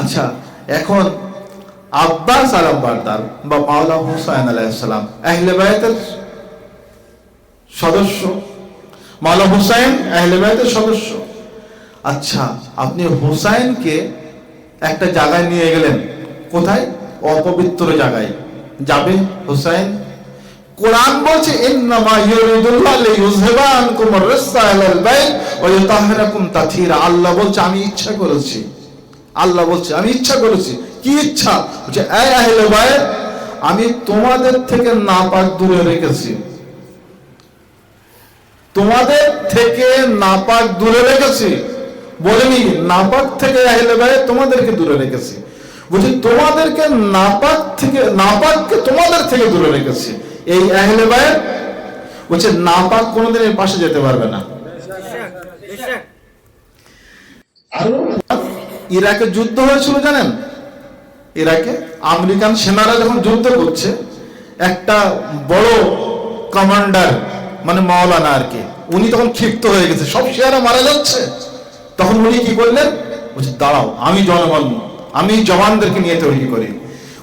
আচ্ছা এখন আব্বাস আলম বারদার বা মাওলা হুসাইন আলাইসালাম আহলে বায়তের সদস্য মাওলা হুসাইন আহলে বায়তের সদস্য। আচ্ছা আপনি হুসাইনকে একটা জায়গায় নিয়ে গেলেন, কোথায়? অপবিত্র জায়গায়। যাবে হুসাইন? কোরআন বলছে, ইন্নামা ইউরিদুল্লাহ লিইয়ুযহিবা আনকুম আর-রিসা আলাল বাইত ওয়া ইউতাহহিরাকুম তাথীরা। আল্লাহ বলছে, আমি ইচ্ছা করেছি। আল্লাহ বলছে আমি ইচ্ছা করেছি। কি ইচ্ছা? বলছে এই আহলে বাইত আমি তোমাদের থেকে নাপাক দূরে রেখেছি। তোমাদের থেকে নাপাক দূরে রেখেছি। বলেনি নাপাক থেকে আহলে বাইত তোমাদেরকে দূরে রেখেছি। বলছি তোমাদেরকে নাপাক থেকে নাপাককে তোমাদের থেকে দূরে রেখেছি। এই আহলে বাইত বলছে নাপাক কোনোদিন এর পাশে যেতে পারবে না। আরও ইরাকে যুদ্ধ হয়েছিল জানেন? ইরাকে আমেরিকান সেনারা যখন যুদ্ধ করছে, একটা বড় কমান্ডার মানে মাওলানা আর কি, উনি তখন ক্ষিপ্ত হয়ে গেছে। সব শেয়ারা মারা যাচ্ছে। তখন উনি কি করলেন? বলছে, দাঁড়াও, আমি জনগণ, আমি জওয়ানদেরকে নিয়ে তৈরি করি।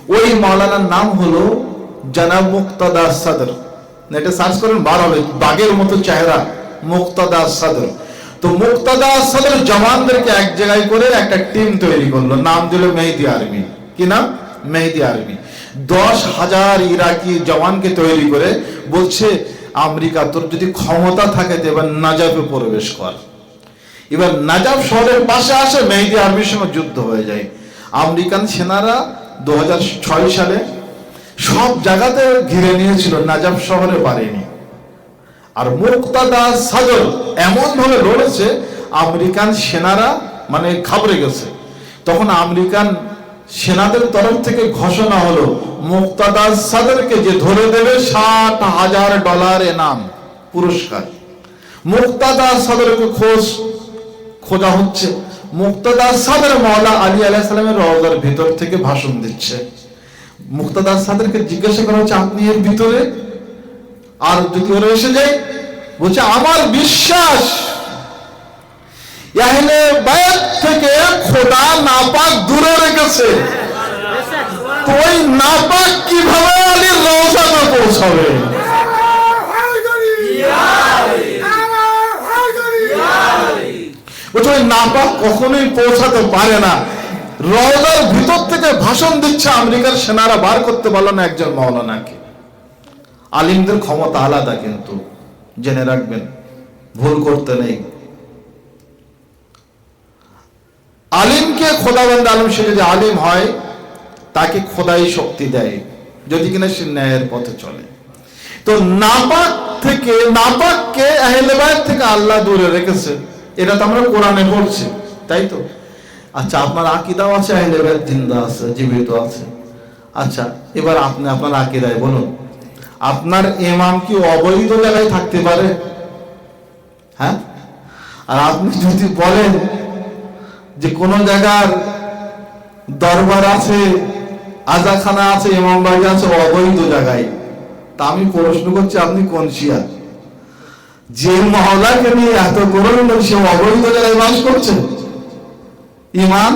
ওই মাওলানার নাম হলো জানাব মুক্তাদা সাদর। এটা সার্চ করেন, বার হবে, বাঘের মতো চেহারা মুক্তাদা সাদর। তো মুক্তাদা সাদর জওয়ানদেরকে এক জায়গায় করে একটা টিম তৈরি করল। নাম দিল মেহেদি আর্মি। কি নাম? মেহেদি আর্মি। দশ হাজার ইরাকি জওয়ানকে তৈরি করে বলছে, আমেরিকা, তোর যদি ক্ষমতা থাকে তো এবার নাজাবে প্রবেশ কর। এবার নাজাব শহরের পাশে আসে, মেহেদি আর্মির সঙ্গে যুদ্ধ হয়ে যায়। আমেরিকান সেনারা দু হাজার ছয় সালে সব জায়গাতে ঘিরে নিয়েছিল নাজাব শহরে পারেনি। আর মুক্তাদা সাদর এমন ভাবে লড়েছে, আমেরিকান সেনারা মানে ঘাবড়ে গেছে। তখন আমেরিকান সেনাদের তরফ থেকে ঘোষণা হলো, মুক্তাদা সাদরকে যে ধরে দেবে ষাট হাজার ডলার এনাম পুরস্কার। মুক্তাদা সাদরকে খোঁজ, খোঁজা হচ্ছে। মুক্তাদা সাদর মাওলা আলী আলাইহিস সালামের রওজার ভিতর থেকে ভাষণ দিচ্ছে। মুক্তাদা সাদরকে জিজ্ঞাসা করা হচ্ছে, আপনি এর ভিতরে আর ওরা এসে যায় বলছে, আমার বিশ্বাস বায়াত থেকে খোদা নাপাক দূরে রেখেছে। নাপাক কীভাবে আলীর রওজাতে পৌঁছাবে? বলছে, ওই নাপাক কখনোই পৌঁছাতে পারে না। রওজার ভিতর থেকে ভাষণ দিচ্ছে আমেরিকার সেনারা, বার করতে পারল না একজন মাওলানাকে আলিমদের ক্ষমতা আলাদা কিন্তু, জেনে রাখবেন, ভুল করতে নেই। আলিমকে খোদাবন্দ আলম সে যদি আলিম হয়, তাকে খোদাই শক্তি দেয়, যদি কিনা সে ন্যায়ের পথে চলে। তো নাপাক থেকে, নাপাককে আহলেবায়ের থেকে আল্লাহ দূরে রেখেছে। এটা তো আমরা কোরআনে পড়ছি তাই তো? আচ্ছা আপনার আকিদাও আছে আহলেবায়ের জিন্দা আছে, জীবিত আছে। আচ্ছা এবার আপনি আপনার আকিদায় বলুন। আপনার ইমাম কি অবৈধ জায়গায় থাকতে পারে? হ্যাঁ? আর আপনি যদি বলেন যে কোন জায়গার দরবার আছে, আজাখানা আছে, ইমাম বাড়ি আছে, অবৈধ জায়গায়, তা আমি প্রশ্ন করছি, আপনি কোন শিয়া? যে মহলাকে নিয়ে এত করুন সে অবৈধ জায়গায় বাস করছে? ইমান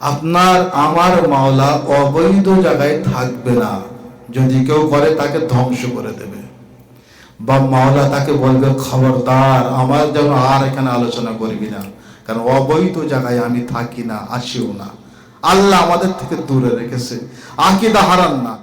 আপনার, আমার মাওলা অবৈধ জায়গায় থাকবে না। যদি কেউ করে, তাকে ধ্বংস করে দেবে। বা মাওলা তাকে বলবে, খবরদার, আমার যেন আর এখানে আলোচনা করবি না। কারণ অবৈধ জায়গায় আমি থাকি না, আসিও না। আল্লাহ আমাদের থেকে দূরে রেখেছে। আকিদা হারান না।